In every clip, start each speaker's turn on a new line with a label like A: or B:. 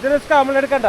A: ഇത് സ്കാമിൽ എടുക്കണ്ട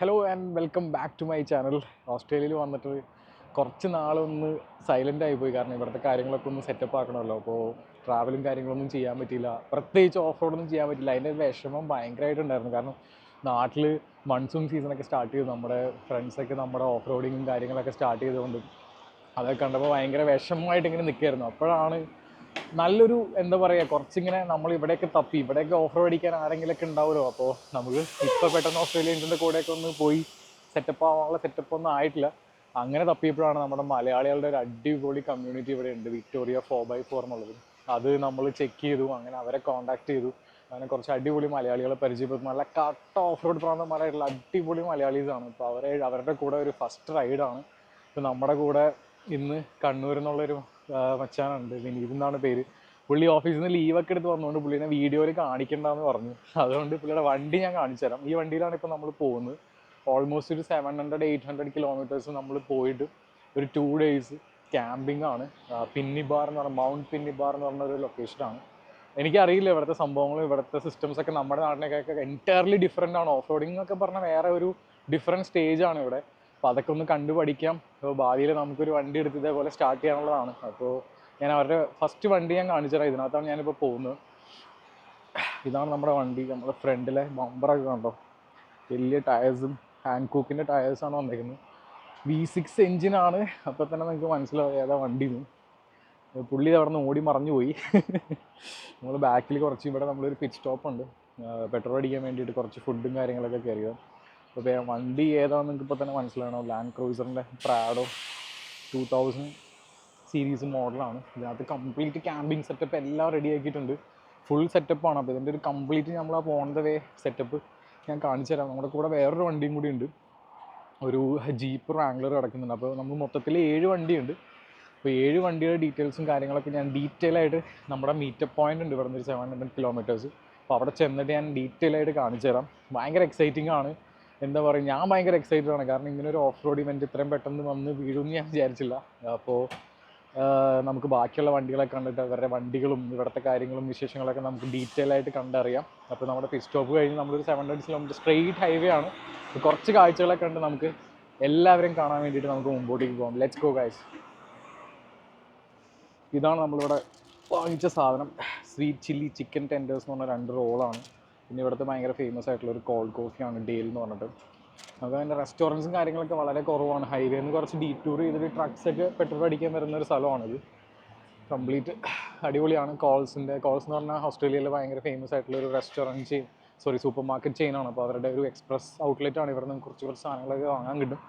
B: hello and welcome back to my channel ഓസ്ട്രേലിയയിൽ വന്നിട്ട് കുറച്ച് നാളൊന്ന് സൈലന്റ് ആയിപ്പോയി. കാരണം ഇവിടുത്തെ കാര്യങ്ങളൊക്കെ ഒന്ന് സെറ്റപ്പ് ആക്കണമല്ലോ. അപ്പോൾ ട്രാവലും കാര്യങ്ങളൊന്നും ചെയ്യാൻ പറ്റിയില്ല. പ്രത്യേകിച്ച് ഓഫ് റോഡൊന്നും ചെയ്യാൻ പറ്റില്ല അതിന്റെ വിഷമം ഭയങ്കരമായിട്ടുണ്ടായിരുന്നു. കാരണം നാട്ടിൽ മൺസൂൺ സീസണൊക്കെ സ്റ്റാർട്ട് ചെയ്തു. നമ്മുടെ ഫ്രണ്ട്സൊക്കെ നമ്മുടെ ഓഫ് റോഡിങ്ങും കാര്യങ്ങളൊക്കെ സ്റ്റാർട്ട് ചെയ്തുകൊണ്ട്. അതൊക്കെ കണ്ടപ്പോൾ ഭയങ്കര വിഷമമായിട്ട് ഇങ്ങനെ നിൽക്കുകയായിരുന്നു. അപ്പോഴാണ് നല്ലൊരു എന്താ പറയുക കുറച്ചിങ്ങനെ നമ്മൾ ഇവിടെയൊക്കെ തപ്പി ഇവിടെയൊക്കെ ഓഫർ അടിക്കാൻ ആരെങ്കിലുമൊക്കെ ഉണ്ടാവുമല്ലോ. അപ്പോൾ നമുക്ക് ഇപ്പോൾ പെട്ടെന്ന് ഓസ്ട്രേലിയൻസിന്റെ കൂടെയൊക്കെ ഒന്ന് പോയി സെറ്റപ്പ് ആവാനുള്ള സെറ്റപ്പ് ഒന്നും ആയിട്ടില്ല. അങ്ങനെ തപ്പിയപ്പോഴാണ് നമ്മുടെ മലയാളികളുടെ ഒരു അടിപൊളി കമ്മ്യൂണിറ്റി ഇവിടെ ഉണ്ട് വിക്ടോറിയ ഫോർ ബൈ ഫോർ എന്നുള്ളത്. അത് നമ്മൾ ചെക്ക് ചെയ്തു അങ്ങനെ അവരെ കോൺടാക്ട് ചെയ്തു. അങ്ങനെ കുറച്ച് അടിപൊളി മലയാളികളെ പരിചയപ്പെട്ടു നല്ല കട്ട ഓഫ് റോഡ് പ്രാന്തന്മാരായിട്ടുള്ള അടിപൊളി മലയാളീസ് ആണ്. ഇപ്പോൾ അവരെ അവരുടെ കൂടെ ഒരു ഫസ്റ്റ് റൈഡാണ് ഇപ്പോൾ നമ്മുടെ കൂടെ ഇന്ന് കണ്ണൂർ എന്നുള്ളൊരു മച്ചാനുണ്ട്. വിനീത് എന്നാണ് പേര്. പുള്ളി ഓഫീസിൽ നിന്ന് ലീവൊക്കെ എടുത്ത് വന്നുകൊണ്ട് പുള്ളിനെ വീഡിയോയിൽ കാണിക്കണ്ടെന്ന് പറഞ്ഞു. അതുകൊണ്ട് പുള്ളിയുടെ വണ്ടി ഞാൻ കാണിച്ചു തരാം. ഈ വണ്ടിയിലാണ് ഇപ്പോൾ നമ്മൾ പോകുന്നത്. ഓൾമോസ്റ്റ് ഒരു seven hundred eight hundred kilometres നമ്മൾ പോയിട്ട് ഒരു ടു ഡേയ്സ് ക്യാമ്പിംഗ് ആണ്. പിന്നിബാർ എന്ന് പറഞ്ഞ മൗണ്ട് പിന്നിബാർ എന്ന് പറഞ്ഞ ഒരു ലൊക്കേഷനാണ് എനിക്കറിയില്ല ഇവിടുത്തെ സംഭവങ്ങളും ഇവിടുത്തെ സിസ്റ്റംസ് ഒക്കെ നമ്മുടെ നാട്ടിലേക്കൊക്കെ എന്റയർലി ഡിഫറെന്റ് ആണ്. ഓഫ് റോഡിംഗ് എന്നൊക്കെ പറഞ്ഞാൽ വേറെ ഒരു ഡിഫറെന്റ് സ്റ്റേജ് ആണ് ഇവിടെ. അപ്പോൾ അതൊക്കെ ഒന്ന് കണ്ടു പഠിക്കാം. അപ്പോൾ ഭാവിയിൽ നമുക്കൊരു വണ്ടി എടുത്ത് ഇതേപോലെ സ്റ്റാർട്ട് ചെയ്യാനുള്ളതാണ്. അപ്പോൾ ഞാൻ അവരുടെ ഫസ്റ്റ് വണ്ടി ഞാൻ കാണിച്ചു തരാം. ഇതിനകത്താണ് ഞാനിപ്പോൾ പോകുന്നത്. ഇതാണ് നമ്മുടെ വണ്ടി. നമ്മുടെ ഫ്രണ്ടിലെ ബമ്പറൊക്കെ കണ്ടോ? വലിയ ടയേഴ്സും ഹാൻഡ് കൂക്കിന്റെ ടയേഴ്സാണ് വന്നേക്കുന്നത് വി സിക്സ് എഞ്ചിനാണ് അപ്പോൾ തന്നെ നിങ്ങൾക്ക് മനസ്സിലാവും ഏതാ വണ്ടി പുള്ളി അവിടെ നിന്ന് ഓടി മറഞ്ഞു പോയി. നമ്മൾ ബാക്കിൽ കുറച്ച് ഇവിടെ നമ്മളൊരു പിച്ച് സ്റ്റോപ്പ് ഉണ്ട്. പെട്രോൾ അടിക്കാൻ വേണ്ടിയിട്ട് കുറച്ച് ഫുഡും കാര്യങ്ങളൊക്കെ കയറിയത് അപ്പോൾ വണ്ടി ഏതാണെന്ന് നിങ്ങൾക്ക് ഇപ്പോൾ തന്നെ മനസ്സിലാണോ ലാൻഡ് ക്രൂസറിന്റെ പ്രാഡോ ടൂ തൗസൻഡ് സീരീസ് മോഡലാണ് ഇതിനകത്ത് കംപ്ലീറ്റ് ക്യാമ്പിംഗ് സെറ്റപ്പ് എല്ലാം റെഡി ആക്കിയിട്ടുണ്ട്. ഫുൾ സെറ്റപ്പാണ് അപ്പോൾ ഇതിന്റെ ഒരു കംപ്ലീറ്റ് നമ്മൾ ആ പോൺ ദ വേ സെറ്റപ്പ് ഞാൻ കാണിച്ചു തരാം. നമ്മുടെ കൂടെ വേറൊരു വണ്ടിയും കൂടി ഉണ്ട്. ഒരു ജീപ്പ് റാംഗ്ലർ കിടക്കുന്നുണ്ട്. അപ്പോൾ നമ്മൾ മൊത്തത്തിൽ ഏഴ് വണ്ടിയുണ്ട്. അപ്പോൾ ഏഴ് വണ്ടിയുടെ ഡീറ്റെയിൽസും കാര്യങ്ങളൊക്കെ ഞാൻ ഡീറ്റെയിൽ ആയിട്ട് നമ്മുടെ മീറ്റപ്പ് പോയിന്റ് ഉണ്ട്. ഇവിടെ നിന്ന് ഒരു സെവൻ ഹൺഡ്രഡ് കിലോമീറ്റേഴ്സ് അപ്പോൾ അവിടെ ചെന്നിട്ട് ഞാൻ ഡീറ്റെയിൽ ആയിട്ട് കാണിച്ചു തരാം. ഭയങ്കര എക്സൈറ്റിംഗ് ആണ്. എന്താ പറയുക ഞാൻ ഭയങ്കര എക്സൈറ്റഡ് ആണ്. കാരണം ഇങ്ങനെ ഒരു ഓഫ് റോഡ് ഇവന്റ് ഇത്രയും പെട്ടെന്ന് വന്ന് വീഴുമെന്ന് ഞാൻ വിചാരിച്ചില്ല. അപ്പോൾ നമുക്ക് ബാക്കിയുള്ള വണ്ടികളെ കണ്ടിട്ട് അവരുടെ വണ്ടികളും ഇവിടുത്തെ കാര്യങ്ങളും വിശേഷങ്ങളൊക്കെ നമുക്ക് ഡീറ്റെയിൽ ആയിട്ട് കണ്ടറിയാം. അപ്പോൾ നമ്മുടെ ഫിസ് സ്റ്റോപ്പ് കഴിഞ്ഞ് നമ്മളൊരു seven hundred kilometre straight highway ആണ്. കുറച്ച് കാഴ്ചകളെ കണ്ട് നമുക്ക് എല്ലാവരെയും കാണാൻ വേണ്ടിയിട്ട് നമുക്ക് മുമ്പോട്ടേക്ക് പോകാം. ലെറ്റ്സ് ഗോ ഗൈസ് ഇതാണ് നമ്മളിവിടെ വാങ്ങിച്ച സാധനം. സ്വീറ്റ് ചില്ലി ചിക്കൻ ടെൻഡേഴ്സ് എന്ന് പറഞ്ഞ രണ്ട് റോളാണ് പിന്നെ ഇവിടുത്തെ ഭയങ്കര ഫേമസ് ആയിട്ടുള്ള ഒരു കോൾഡ് കോഫിയാണ് ഡേൽ എന്ന് പറഞ്ഞിട്ട്. നമുക്ക് അതിന്റെ റെസ്റ്റോറന്റ്സും കാര്യങ്ങളൊക്കെ വളരെ കുറവാണ്. ഹൈവേയിൽ നിന്ന് കുറച്ച് ടൂർ ചെയ്തിട്ട് ട്രക്സ് ഒക്കെ പെട്രോൾ അടിക്കാൻ വരുന്ന ഒരു സ്ഥലമാണിത്. കംപ്ലീറ്റ് അടിപൊളിയാണ്. കോൾസിന്റെ കോൾസ് എന്ന് പറഞ്ഞാൽ ഓസ്ട്രേലിയയിൽ ഭയങ്കര ഫേമസ് ആയിട്ടുള്ള ഒരു restaurant chain sorry supermarket ചെയിനാണ് അപ്പോൾ അവരുടെ ഒരു എക്സ്പ്രസ് ഔട്ട്ലെറ്റ് ആണ്. ഇവിടെ നിന്ന് കുറച്ച് കുറച്ച് സാധനങ്ങളൊക്കെ വാങ്ങാൻ കിട്ടും.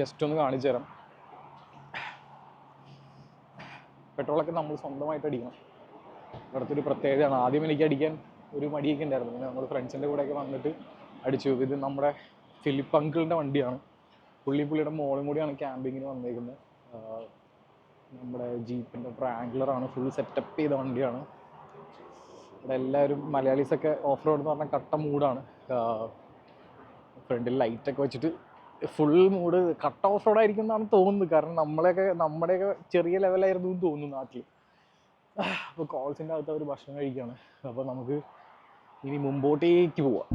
B: ജസ്റ്റ് ഒന്ന് കാണിച്ചു തരാം. പെട്രോളൊക്കെ നമ്മൾ സ്വന്തമായിട്ട് അടിക്കണം. ഇവിടുത്തെ ഒരു പ്രത്യേകതയാണ്. ആദ്യം എനിക്ക് അടിക്കാൻ ഒരു മടിയൊക്കെ ഉണ്ടായിരുന്നു. പിന്നെ നമ്മൾ ഫ്രണ്ട്സിന്റെ കൂടെയൊക്കെ വന്നിട്ട് അടിച്ചു. ഇത് നമ്മുടെ ഫിലിപ്പ് അങ്കിളിന്റെ വണ്ടിയാണ്. പുള്ളി പുള്ളിയുടെ മോളും കൂടിയാണ് ക്യാമ്പിങ്ങിന് വന്നേക്കുന്നത്. നമ്മുടെ ജീപ്പിന്റെ ട്രാങ്കുലറാണ് ഫുൾ സെറ്റപ്പ് ചെയ്ത വണ്ടിയാണ്. ഇവിടെ എല്ലാവരും മലയാളീസൊക്കെ ഓഫ് റോഡ് എന്ന് പറഞ്ഞാൽ കട്ട മൂഡാണ്. ഫ്രണ്ടിൽ ലൈറ്റൊക്കെ വെച്ചിട്ട് ഫുൾ മൂഡ് കട്ട ഓഫ് റോഡ് ആയിരിക്കും എന്നാണ് തോന്നുന്നത്. കാരണം നമ്മളെയൊക്കെ നമ്മുടെയൊക്കെ ചെറിയ ലെവലായിരുന്നു എന്ന് തോന്നുന്നു നാട്ടിൽ അപ്പോൾ കോൾസിന്റെ അകത്ത് അവർ ഭക്ഷണം കഴിക്കുകയാണ്. അപ്പോൾ നമുക്ക് ഇനി മുമ്പോട്ടേക്ക് പോവാം.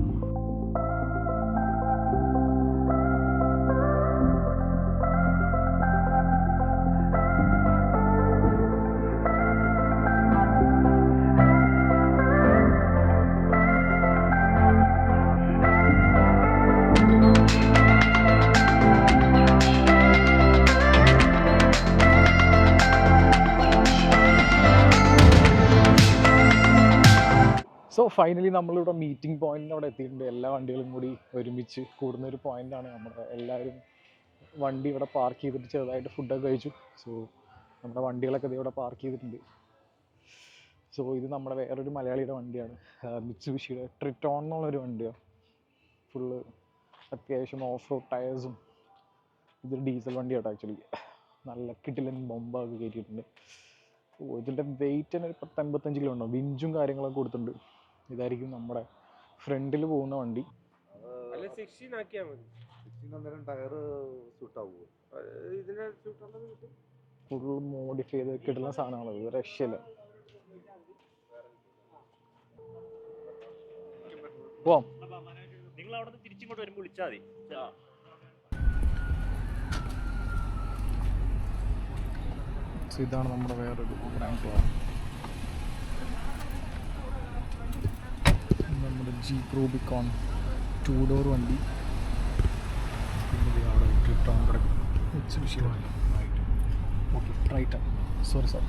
B: ഫൈനലി നമ്മളിവിടെ മീറ്റിംഗ് പോയിന്റിന് അവിടെ എത്തിയിട്ടുണ്ട്. എല്ലാ വണ്ടികളും കൂടി ഒരുമിച്ച് കൂടുന്ന ഒരു പോയിന്റാണ് നമ്മുടെ എല്ലാവരും വണ്ടി ഇവിടെ പാർക്ക് ചെയ്തിട്ട് ചെറുതായിട്ട് ഫുഡൊക്കെ കഴിച്ചു. സോ നമ്മുടെ വണ്ടികളൊക്കെ ഇവിടെ പാർക്ക് ചെയ്തിട്ടുണ്ട്. സോ ഇത് നമ്മുടെ വേറൊരു മലയാളിയുടെ വണ്ടിയാണ്. മിറ്റ്സുബിഷിയുടെ ട്രിറ്റോൺ എന്നുള്ളൊരു വണ്ടിയാണ് ഫുള്ള് അത്യാവശ്യം ഓഫ് റോഡ് ടയേഴ്സും ഇതൊരു ഡീസൽ വണ്ടിയാട്ടോ ആക്ച്വലി നല്ല കിട്ടിലൻ ബൊമ്പൊക്കെ കയറ്റിയിട്ടുണ്ട് ഇതിന്റെ വെയിറ്റ് തന്നെ ഒരു പത്ത് അമ്പത്തഞ്ച് കിലോ ഉണ്ടാവും വിഞ്ചും കാര്യങ്ങളൊക്കെ കൊടുത്തിട്ടുണ്ട്. ഇതായിരിക്കും നമ്മുടെ ഫ്രണ്ടിൽ പോകുന്ന വണ്ടി.
A: അല്ല സിക്സ്റ്റീൻ ആക്കിയാൽ മതി
C: അന്നേരം ടയർ സൂട്ടാവുമോ
A: അത് ഇതിന്റെ ചൂട്ടുള്ളത് കിട്ടും
B: ഫുൾ മോഡിഫൈ ചെയ്ത് കിട്ടുന്ന സാധനമാണ് ഇത് പോവാം
D: നിങ്ങൾ അവിടെ നിന്ന് തിരിച്ചിങ്ങോട്ട് വരുമ്പോൾ വിളിച്ചാൽ മതി.
B: ഇതാണ് നമ്മുടെ വേറൊരു നമ്മുടെ ജീപ്പ് റൂബിക്കോൺ ടൂ ഡോർ വണ്ടി ഓക്കെ റൈറ്റ് സോറി സാർ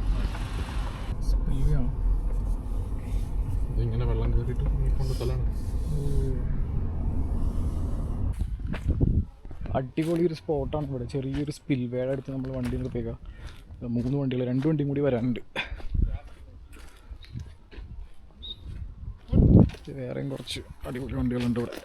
B: സ്പീഡിയാണ്
C: ഇങ്ങനെ വെള്ളം കയറിയിട്ട് കൊണ്ട് സ്ഥലമാണ്.
B: അടിപൊളി ഒരു സ്പോട്ടാണ് ഇവിടെ. ചെറിയൊരു സ്പിൽവേയുടെ അടുത്ത് നമ്മൾ വണ്ടി നിർത്തിയേക്കാം മൂന്ന് വണ്ടികൾ രണ്ട് വണ്ടിയും കൂടി വരാനുണ്ട്. വേറെയും കുറച്ച് അടിപൊളി വണ്ടികളുണ്ട് ഇവിടെ.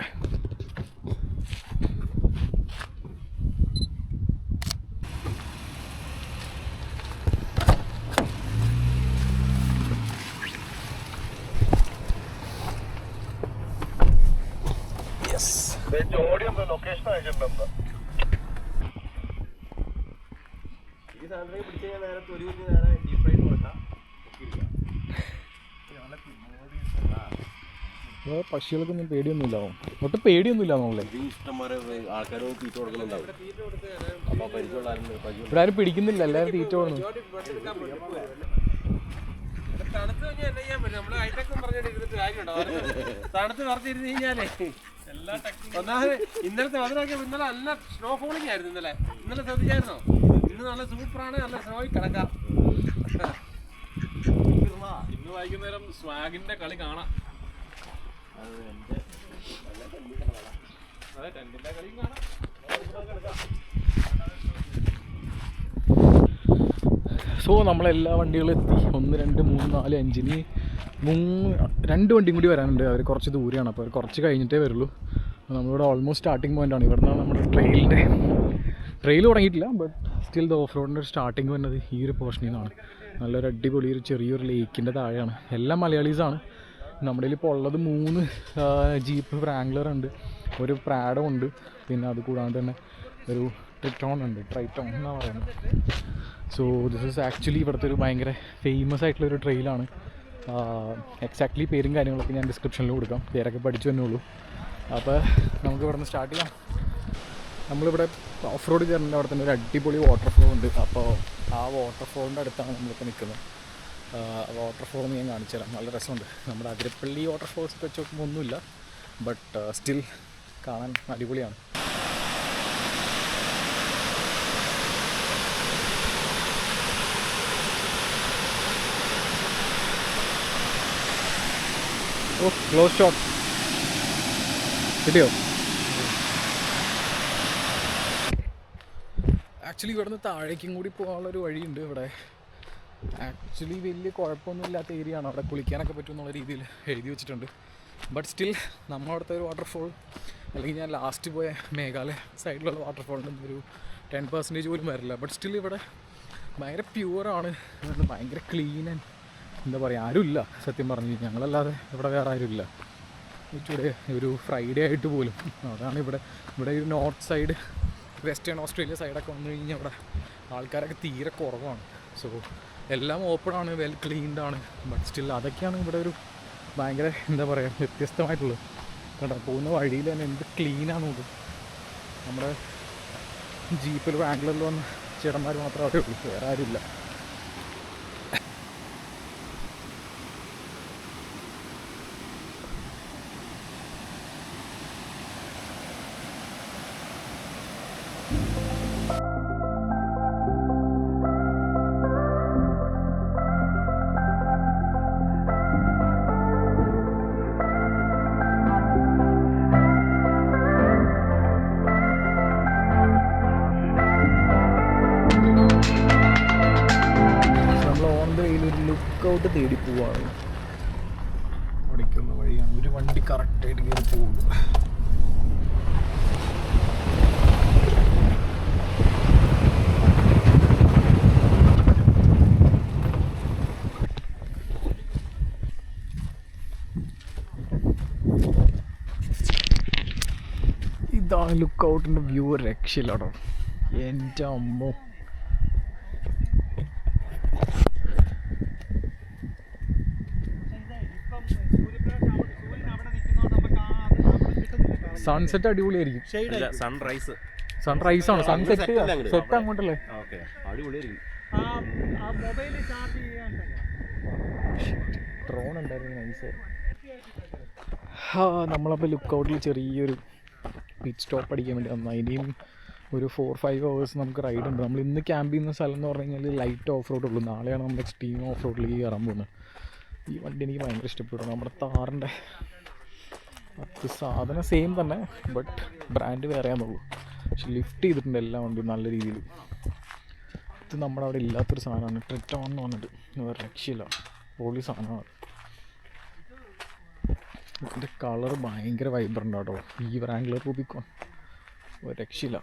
A: ഈ സാധനത്തിൽ പിടിച്ചു കഴിഞ്ഞാൽ നേരെ തൊലി കുഞ്ഞ് ഡീപ് ഫ്രൈ കൊടുക്കാം
B: വേറെ പക്ഷികൾക്കൊന്നും പേടിയൊന്നുമില്ല. ഒട്ടും പേടിയൊന്നുമില്ല നമ്മളെ. ഇവിടെ ആരും പിടിക്കുന്നില്ല എല്ലാവരും തീറ്റ കൊടുക്കും
A: തണുത്ത് പറഞ്ഞിരുന്ന് കഴിഞ്ഞാലേ ഒന്നാമത് ഇന്നലത്തെ അതിനൊക്കെ ഇന്നലെ നല്ല സ്നോ ഫോളിംഗ് ആയിരുന്നു ഇന്നലെ ഇന്നലെ ശ്രദ്ധിച്ചായിരുന്നോ ഇന്ന് നല്ല സൂപ്പറാണ് നല്ല സ്നോയിൽ കിടക്കാം
E: ഇന്ന് വൈകുന്നേരം സ്വാഗിന്റെ കളി കാണാം അതെ ടെന്റിന്റെ കളിയും കാണാം
B: സോ നമ്മളെല്ലാ വണ്ടികളും എത്തി. ഒന്ന് രണ്ട് മൂന്ന് നാല് അഞ്ചിന് മൂന്ന് രണ്ട് വണ്ടിയും കൂടി വരാനുണ്ട്. അവർ കുറച്ച് ദൂരെയാണ്. അപ്പോൾ അവർ കുറച്ച് കഴിഞ്ഞിട്ടേ വരുള്ളൂ. നമ്മളിവിടെ ഓൾമോസ്റ്റ് സ്റ്റാർട്ടിംഗ് ആണ്. ഇവിടുന്ന് നമ്മുടെ ട്രെയിലിന്റെ ട്രെയിൽ തുടങ്ങിയിട്ടില്ല ബട്ട് സ്റ്റിൽ ദ ഓഫ് റോഡിന്റെ ഒരു സ്റ്റാർട്ടിങ് വരുന്നത് ഈ ഒരു പോർഷനിൽ നിന്നാണ്. നല്ലൊരു അടിപൊളി ഒരു ചെറിയൊരു ലേക്കിന്റെ താഴെയാണ്. എല്ലാം മലയാളീസാണ്. നമ്മുടെ ഇപ്പോൾ ഉള്ളത് മൂന്ന് ജീപ്പ് ഫ്രാങ്ക്ലർ ഉണ്ട്. ഒരു പ്രാഡോ ഉണ്ട്. പിന്നെ അത് കൂടാണ്ട് തന്നെ ഒരു ട്രിറ്റോൺ ഉണ്ട്. ട്രൈറ്റോൺ എന്നാണ് പറയുന്നത്. സോ ദിസ് ഇസ് ആക്ച്വലി ഇവിടുത്തെ ഒരു ഭയങ്കര ഫേമസ് ആയിട്ടുള്ള ഒരു ട്രെയിലാണ് എക്സാക്ട്ലി പേരും കാര്യങ്ങളൊക്കെ ഞാൻ ഡിസ്ക്രിപ്ഷനിൽ കൊടുക്കാം. പേരൊക്കെ പഠിച്ചു തന്നെയുള്ളൂ അപ്പോൾ നമുക്ക് ഇവിടെ നിന്ന് സ്റ്റാർട്ട് ചെയ്യാം. നമ്മളിവിടെ ഓഫ് റോഡ് കയറുന്ന അവിടെ തന്നെ ഒരു അടിപൊളി വാട്ടർഫോൾ ഉണ്ട്. അപ്പോൾ ആ വാട്ടർഫോളിന്റെ അടുത്താണ് നമ്മളിപ്പോൾ നിൽക്കുന്നത് വാട്ടർഫോൾ ഞാൻ കാണിച്ചു തരാം. നല്ല രസമുണ്ട്. നമ്മുടെ അതിരപ്പള്ളി വാട്ടർഫോൾസ് വെച്ച് നോക്കുമ്പോൾ ഒന്നുമില്ല. ബട്ട് സ്റ്റിൽ കാണാൻ അടിപൊളിയാണ്. ഓ ക്ലോസ് ഷോട്ട് കിട്ടിയോ? ആക്ച്വലി ഇവിടുന്ന് താഴേക്കും കൂടി പോകാനുള്ളൊരു വഴിയുണ്ട് ഇവിടെ. ആക്ച്വലി വലിയ കുഴപ്പമൊന്നുമില്ലാത്ത ഏരിയ ആണ്. അവിടെ കുളിക്കാനൊക്കെ പറ്റും എന്നുള്ള രീതിയിൽ എഴുതി വെച്ചിട്ടുണ്ട്. ബട്ട് സ്റ്റിൽ നമ്മളവിടുത്തെ ഒരു വാട്ടർഫോൾ അല്ലെങ്കിൽ ഞാൻ ലാസ്റ്റ് പോയ മേഘാലയ സൈഡിലുള്ള വാട്ടർഫോളിന്റെ ഒരു ടെൻ പെർസെന്റേജ് പോലും വരില്ല. ബട്ട് സ്റ്റിൽ ഇവിടെ ഭയങ്കര പ്യുവറാണ് ഭയങ്കര ക്ലീൻ ആൻഡ് എന്താ പറയുക ആരുമില്ല. സത്യം പറഞ്ഞു ഞങ്ങളല്ലാതെ ഇവിടെ വേറെ ആരുമില്ല. ഇച്ചൂടെ ഒരു ഫ്രൈഡേ ആയിട്ട് പോലും. അതാണ് ഇവിടെ ഇവിടെ ഒരു നോർത്ത് സൈഡ് വെസ്റ്റേൺ ഓസ്ട്രേലിയ സൈഡൊക്കെ വന്നു കഴിഞ്ഞാൽ ഇവിടെ ആൾക്കാരൊക്കെ തീരെ കുറവാണ്. സോ എല്ലാം ഓപ്പൺ ആണ് വെൽ ക്ലീൻഡ് ആണ്. ബട്ട് സ്റ്റിൽ അതൊക്കെയാണ് ഇവിടെ ഒരു ഭയങ്കര എന്താ പറയുക വ്യത്യസ്തമായിട്ടുള്ളത്. കേട്ടോ പോകുന്ന വഴിയിൽ തന്നെ എന്ത് ക്ലീനാണ് നോക്കും. നമ്മുടെ ജീപ്പിൽ ബാംഗ്ലൂരിൽ വന്ന ചേട്ടന്മാർ മാത്രമേ അവിടെ ഉള്ളൂ വേറെ ആരുമില്ല. ഔട്ട് തേടി പോവാണ്. അവിടേക്കുള്ള വഴിയാണ്. ഒരു വണ്ടി കറക്റ്റായിട്ട് കയറി പോകുള്ളൂ ഇതാ ലുക്ക് ഔട്ടിന്റെ വ്യൂ രക്ഷയില്ലാടോ. എന്റെ അമ്മോ. സൺസെറ്റ് അടിപൊളിയായിരിക്കും.
E: സൺറൈസ്
B: സൺറൈസ് ആണ്? സൺസെറ്റ് സെറ്റ് അങ്ങോട്ടല്ലേ?
E: ഓക്കെ അടിപൊളിയായിരിക്കും.
B: ഡ്രോൺ ഉണ്ടായിരുന്നു നൈസ് ആ നമ്മളപ്പോൾ ലുക്ക് ഔട്ടിൽ ചെറിയൊരു പിറ്റ് സ്റ്റോപ്പ് അടിക്കാൻ വേണ്ടി വന്നു. ഇനിയും ഒരു ഫോർ ഫൈവ് അവേഴ്സ് നമുക്ക് റൈഡ് ഉണ്ട്. നമ്മൾ ഇന്ന് ക്യാമ്പ് ചെയ്യുന്ന സ്ഥലം എന്ന് പറഞ്ഞു കഴിഞ്ഞാൽ ലൈറ്റ് ഓഫ് റോഡ് ഉള്ളൂ. നാളെയാണ് നമ്മൾ എക്സ്ട്രീം ഓഫ് റോഡിലേക്ക് കയറാൻ പോകുന്നത്. ഈ വണ്ടി എനിക്ക് ഭയങ്കര ഇഷ്ടപ്പെട്ടു. നമ്മുടെ താറിന്റെ അത് സാധനം സെയിം തന്നെ ബട്ട് ബ്രാൻഡ് വേറെയാണെന്നുള്ളൂ പക്ഷെ ലിഫ്റ്റ് ചെയ്തിട്ടുണ്ട് എല്ലാം വണ്ടിയും നല്ല രീതിയിൽ. ഇത് നമ്മുടെ അവിടെ ഇല്ലാത്തൊരു സാധനമാണ്. ട്രിറ്റോൺ എന്ന് പറഞ്ഞിട്ട്. വേറെ രക്ഷയില്ല. പൊളി സാധനമാണ്. ഇതിന്റെ കളർ ഭയങ്കര വൈബ്രന്റ് ആട്ടോ ഈ റാംഗ്ലർ റൂബിക്കോൺ ഒരു രക്ഷയില്ല.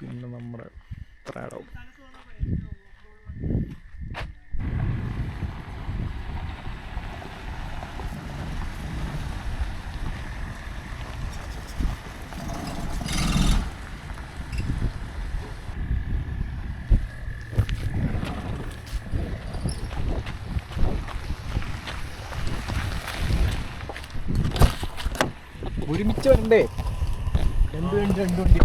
B: പിന്നെ നമ്മുടെ പ്രാഡോ ഒരുമിച്ച് വരണ്ടേ? രണ്ട് വണ്ടി രണ്ട് വണ്ടി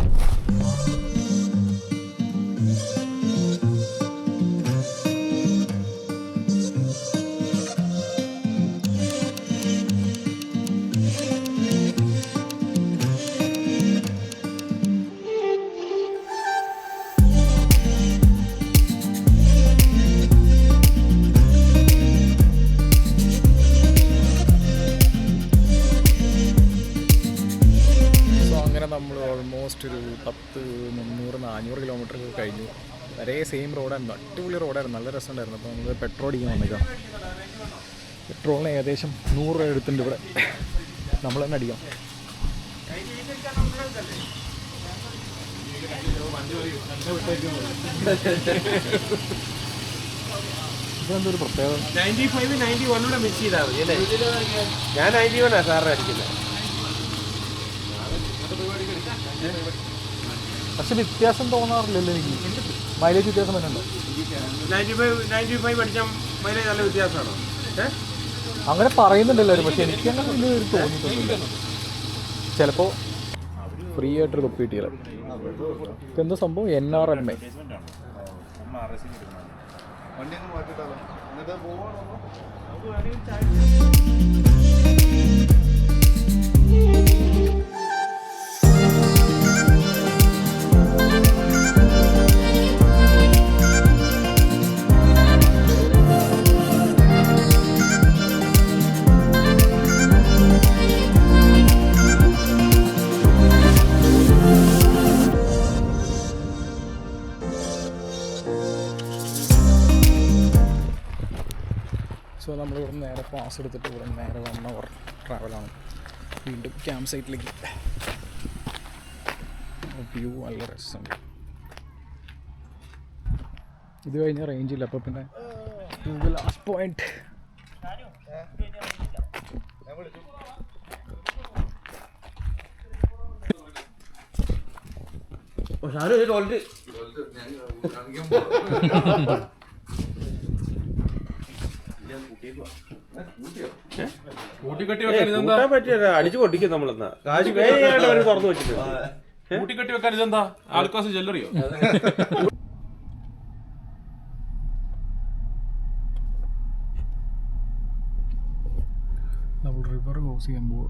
B: നാനൂറ് കിലോമീറ്റർ കഴിഞ്ഞു. ഒരേ സെയിം റോഡായിരുന്നു അടിപൊളി റോഡായിരുന്നു നല്ല രസമുണ്ടായിരുന്നു. അപ്പോൾ നമ്മൾ പെട്രോൾ അടിക്കാൻ വന്നേക്കാം പെട്രോളിന് ഏകദേശം നൂറ് രൂപ എടുത്തിട്ടുണ്ട് ഇവിടെ. നമ്മൾ തന്നെ അടിക്കാം. ഇതെന്തൊരു പ്രത്യേകത?
A: നയന്റി ഫൈവ് നയന്റി വണ്ണൂടെ മിക്സ് ചെയ്താൽ മതി അല്ലേ? ഞാൻ നയന്റി വണ്ണാണ് സാറിന് അടിക്കുന്നത്.
B: പക്ഷെ വ്യത്യാസം തോന്നാറില്ലല്ലോ എനിക്ക്. മൈലേജ് വ്യത്യാസം വരുന്നുണ്ടോ?
A: നയന്റി ഫൈവ് നയന്റി ഫൈവ് അടിച്ചാൽ മൈലേജ് നല്ല വ്യത്യാസമാണോ?
B: അങ്ങനെ പറയുന്നുണ്ടല്ലോ പക്ഷെ എനിക്ക് അങ്ങനെ വലിയ ഒരു തോന്നിയിട്ടൊന്നുമില്ല. ചിലപ്പോൾ ഫ്രീ ആയിട്ടൊരു തൊപ്പി കിട്ടിയാലോ. ഇതെന്താ സംഭവം? എൻ ആർ എം എ
C: എന്നിട്ട്
B: പാസ് എടുത്തിട്ട് ഇവിടെ നേരെ വൺ അവർ ട്രാവലാണ് വീണ്ടും ക്യാമ്പ് സൈറ്റിലേക്ക് വ്യൂ നല്ല രസമുണ്ട്. ഇത് കഴിഞ്ഞാൽ റേഞ്ച് ഇല്ല അപ്പോൾ പിന്നെ ലാസ്റ്റ് പോയിന്റ്
A: ഞാൻ പറ്റില്ല അടിച്ചു പൊട്ടിക്കും നമ്മളെന്നാ. കാശ് തുറന്നു വെച്ചിട്ടുണ്ട്.
E: കൂട്ടിക്കെട്ടി വെക്കാൻ ഇതെന്താ? ആൾക്കാസ് ജല്ലറിയോ
B: നമ്മൾ റിവർ ക്രോസ് ചെയ്യുമ്പോൾ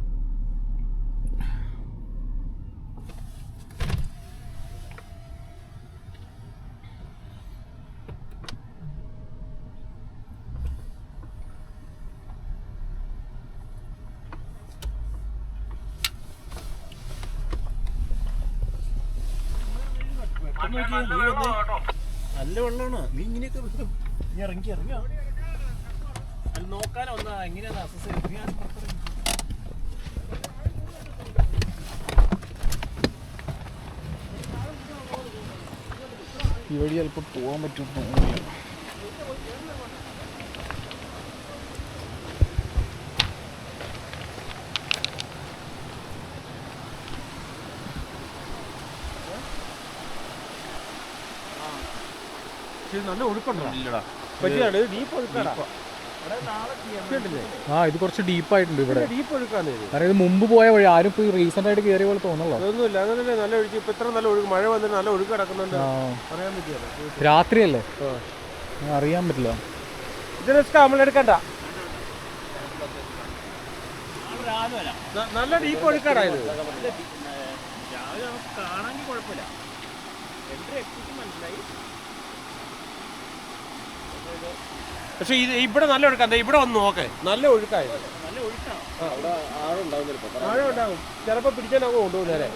D: നല്ല വെള്ളമാണ് നീ ഇങ്ങനെയൊക്കെ നീ ഇറങ്ങി ഇറങ്ങി അത് നോക്കാനോ ഒന്നാ എങ്ങനെയാ അസസ്
B: ഈ വഴി ചിലപ്പോൾ പോകാൻ പറ്റും
A: ഇത് നല്ല ഒഴുക്കുണ്ടോ? പറ്റിയാണ് ഡീപ്പ് ഒഴുക്കാടാ
B: ആ ഇത് കുറച്ച് ഡീപ്പായിട്ടുണ്ട് ഇവിടെ.
A: ഡീപ്പ് ഒഴുക്കാണ് ഇത്.
B: കാരണം ഇത് മുമ്പ് പോയ വഴി ആരും ഇപ്പോൾ റീസെന്റ് ആയിട്ട് കയറിയ പോലെ തോന്നല്ലോ
A: അതല്ലേ നല്ല ഒഴുക്ക്. ഇപ്പൊ ഇത്ര നല്ല ഒഴുക്ക്. മഴ വന്നിട്ട് നല്ല ഒഴുക്ക് കിടക്കുന്നുണ്ട്.
B: അറിയാൻ
A: പറയാൻ പറ്റിയല്ലോ.
B: രാത്രിയല്ലേ? അറിയാൻ പറ്റില്ല.
A: ഇത് റിസ്ക് നമ്മൾ എടുക്കണ്ട.
D: രാവിലെ വരാം.
A: ന- നല്ല ഡീപ്പ് ഒഴുക്കാടാ ഇത്.
D: രാവിലെ നമുക്ക് കാണാമെങ്കിൽ കുഴപ്പമില്ല. എൻട്രി എക്സിറ്റ് മനസ്സിലായി.
A: പക്ഷെ ഇത് ഇവിടെ നല്ല ഒഴുക്കാ. ഇവിടെ വന്ന് നോക്കെ. നല്ല
D: ഒഴുക്കാണ്.
A: ആഴം ഉണ്ടാവും. ചിലപ്പോ പിടിക്കാൻ അങ്ങ്
D: കൊണ്ടുപോകുന്നേരെ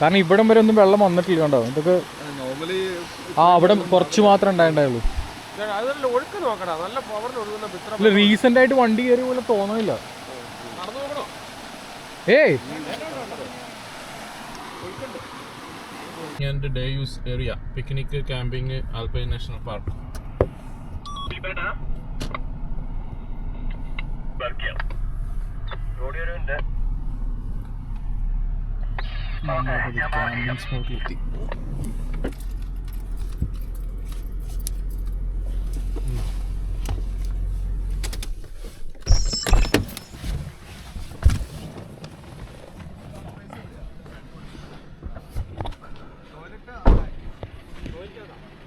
B: കാരണം ഇവിടം വരെ ഒന്നും വെള്ളം വന്നിട്ടില്ല കണ്ടോ? ഇതൊക്കെ
C: നോർമലി
B: ആ അവിടെ കുറച്ച് മാത്രമേ ഉണ്ടായിട്ടുള്ളൂ. റീസെന്റ് ആയിട്ട് വണ്ടി കയറിയ പോലെ തോന്നുന്നില്ല
A: നടന്നു നോക്കണോ?
B: ഏയ്.
E: And day use area picnic camping Alpine National Park
B: camping സ്പോട്ടിലെത്തി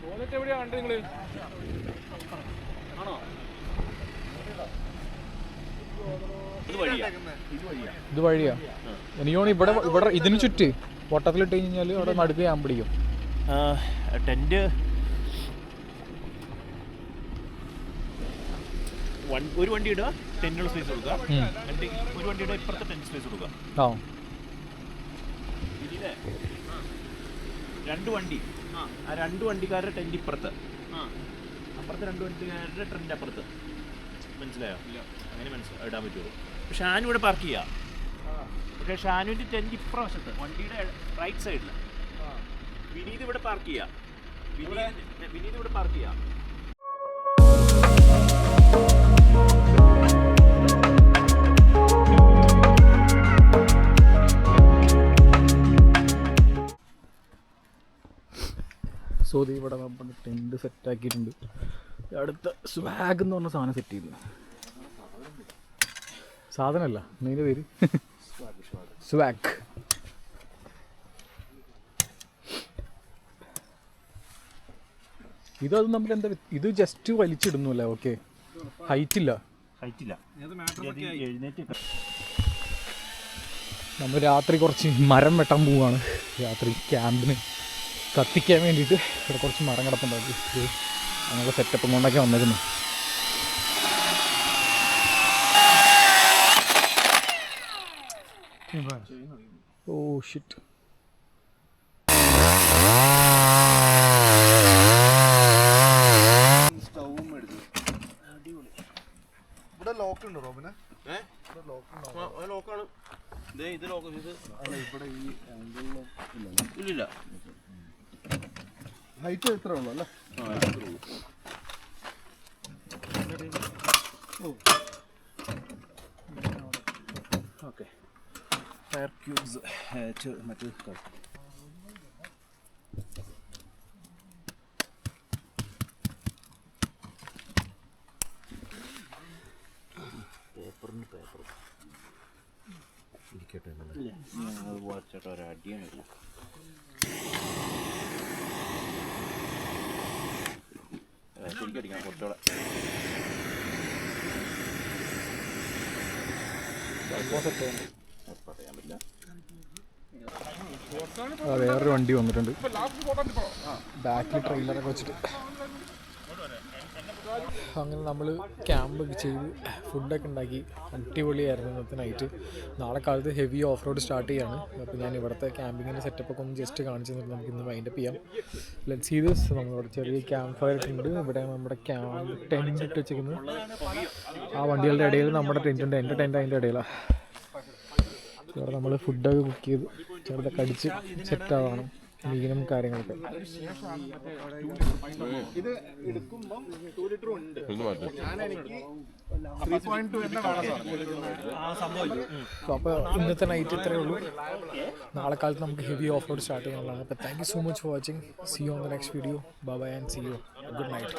A: toilet എവിടെയാ കണ്ടത് നിങ്ങൾ
D: ഇത് വഴിയാ
B: ഇത് വഴിയാ. എനിക്ക് തോന്നുന്നു ഇവിടെ ഇവിടെ ഇതിന് ചുറ്റ് വട്ടത്തിലിട്ട് കഴിഞ്ഞാൽ അവിടെ നടുക്ക് ഞാൻ പിടിക്കും.
D: ടെന്റ്. ഒരു വണ്ടി ഇടുക ടെന്റിനുള്ള സ്പേസ് കൊടുക്കുക. ഒരു വണ്ടി ഇടുക ഇപ്പുറത്തെ ടെന്റ് സ്പേസ് കൊടുക്കുക.
B: ആ.
D: രണ്ട് വണ്ടി. ആ രണ്ട് വണ്ടിക്കാരുടെ ടെന്റ് ഇപ്പുറത്ത്. അപ്പുറത്തെ രണ്ട് വണ്ടിക്കാരുടെ ടെന്റ് അപ്പുറത്ത്. മനസ്സിലായോ? അങ്ങനെ മനസ്സിലായി ഇടാൻ പറ്റുള്ളൂ. പക്ഷെ ഞാനിവിടെ പാർക്ക് ചെയ്യാം. പക്ഷേ ഷാനുവിന്റെ ടെന്റ് ഇപ്രാവശ്യത്ത് വണ്ടിയുടെ റൈറ്റ് സൈഡിൽ വിനീത് ഇവിടെ പാർക്ക് ചെയ്യാം. വിനീത് വിനീത് ഇവിടെ പാർക്ക് ചെയ്യാം.
B: സോ ഇത് ഇവിടെ നമ്മുടെ ടെന്റ് സെറ്റ് ആക്കിയിട്ടുണ്ട്. അടുത്ത സ്വാഗ് എന്ന് പറഞ്ഞ സാധനം സെറ്റ് ചെയ്യുന്നു സാധനമല്ല ഇതിന്റെ പേര്. സ്വാഗ് ഇതത് നമ്മൾ എന്താ ഇത് ജസ്റ്റ് വലിച്ചിടുന്നു അല്ലേ ഓക്കെ ഹൈറ്റ് ഇല്ല.
D: ഹൈറ്റ് ഇല്ല
B: നമ്മൾ രാത്രി കുറച്ച് മരം വെട്ടാൻ പോവാണ്. രാത്രി ക്യാമ്പിന് കത്തിക്കാൻ വേണ്ടിയിട്ട് ഇവിടെ കുറച്ച് മരം കിടപ്പുണ്ടാക്കി അങ്ങനെ അങ്ങനെയുള്ള സെറ്റപ്പ് കൊണ്ടൊക്കെ വന്നേക്കുന്നു. ഓ ഷിറ്റ്
C: ഇവിടെ ലോക്ക് ഉണ്ടോ റോബിന് ഇവിടെ ലോക്ക് ഉണ്ടോ
A: ലോക്കാണ് ഇത് ലോക്ക് ഇത്
C: അല്ല ഇവിടെ ഈ
A: ഇല്ലില്ല.
C: ഹൈറ്റ് എത്ര ഉള്ളു അല്ലേ
D: ഓക്കെ ഫയർ ക്യൂബ്സ് മറ്റേ പേപ്പറിന് പേപ്പർ. ഇരിക്കട്ടെ അത് വായിച്ചിട്ട് ഒരടിയാണില്ല ശരിക്കടിക്കാം കുറച്ചുകൂടെ. പറയാൻ പറ്റില്ല
B: ആ, വേറൊരു വണ്ടി വന്നിട്ടുണ്ട്. ബാക്കിൽ ട്രെയിലറൊക്കെ വെച്ചിട്ട്. അങ്ങനെ നമ്മൾ ക്യാമ്പൊക്കെ ചെയ്ത് ഫുഡൊക്കെ ഉണ്ടാക്കി. അടിപൊളിയായിരുന്നു ഇന്നത്തെ നൈറ്റ് നാളെ കാലത്ത് ഹെവി ഓഫ് റോഡ് സ്റ്റാർട്ട് ചെയ്യാണ്. അപ്പോൾ ഞാൻ ഇവിടുത്തെ ക്യാമ്പിങ്ങിന്റെ സെറ്റപ്പൊക്കെ ഒന്ന് ജസ്റ്റ് കാണിച്ചു തന്നിട്ട് നമുക്ക് ഇന്ന് വൈൻഡപ്പ് ചെയ്യാം. ലെറ്റ് സീ ദിസ് നമ്മളിവിടെ ചെറിയ ക്യാമ്പ് ഫയർ ഉണ്ട്. ഇവിടെ നമ്മുടെ ക്യാമ്പ് ടെന്റ് ഇട്ട് വെച്ചിരിക്കുന്നത് ആ വണ്ടികളുടെ ഇടയിൽ നമ്മുടെ ടെന്റ് ഉണ്ട്. എന്റെ ടെന്റ് അതിന്റെ ഇടയിലാണ് ഇവിടെ നമ്മൾ ഫുഡൊക്കെ കുക്ക് ചെയ്ത് ചെറുതൊക്കെ കടിച്ച് സെറ്റ് ആവണം മീനും കാര്യങ്ങളൊക്കെ.
C: ഇത് എടുക്കുമ്പം ടു ലിറ്റർ ഉണ്ട്. ഞാൻ എനിക്ക്
B: അപ്പോൾ ഇന്നത്തെ നൈറ്റ് ഇത്രയേ ഉള്ളൂ. നാളെ കാലത്ത് നമുക്ക് ഹെവി ഓഫ് റോഡ് സ്റ്റാർട്ട് ചെയ്യാനുള്ളതാണ് അപ്പോൾ thank you so much for watching see you on the next video bye and see you good night